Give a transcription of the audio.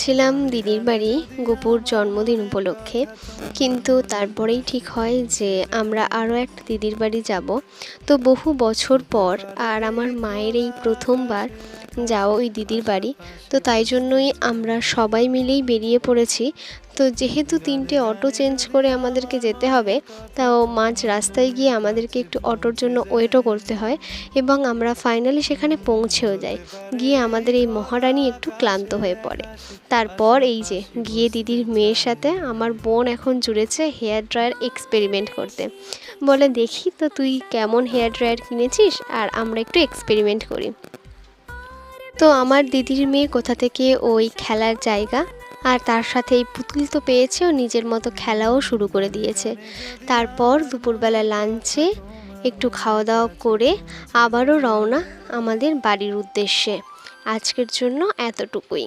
ছিলাম দিদির বাড়ি গোপুর জন্মদিন উপলক্ষে। কিন্তু তারপরেই ঠিক হয় যে আমরা আরও একটা দিদির বাড়ি যাব। তো বহু বছর পর আর আমার মায়ের এই প্রথমবার যাও ওই দিদির বাড়ি। তো তাই জন্যই আমরা সবাই মিলেই বেরিয়ে পড়েছি। তো যেহেতু তিনটে অটো চেঞ্জ করে আমাদেরকে যেতে হবে, তাও মাঝ রাস্তায় গিয়ে আমাদেরকে একটু অটোর জন্য ওয়েটও করতে হয় এবং আমরা ফাইনালি সেখানে পৌঁছেও যাই। গিয়ে আমাদের এই মহারানী একটু ক্লান্ত হয়ে পড়ে। তারপর এই যে গিয়ে দিদির মেয়ের সাথে আমার বোন এখন জুড়েছে হেয়ার ড্রায়ার এক্সপেরিমেন্ট করতে। বলে, দেখি তো তুই কেমন হেয়ার ড্রায়ার কিনেছিস আর আমরা একটু এক্সপেরিমেন্ট করি। তো আমার দিদির মেয়ে কোথা থেকে ওই খেলার জায়গা আর তার সাথে এই পুতুল তো পেয়েছে ও নিজের মতো খেলাও শুরু করে দিয়েছে। তারপর দুপুরবেলা লাঞ্চে একটু খাওয়া দাওয়া করে আবারও রওনা আমাদের বাড়ির উদ্দেশ্যে। আজকের জন্য এতটুকুই।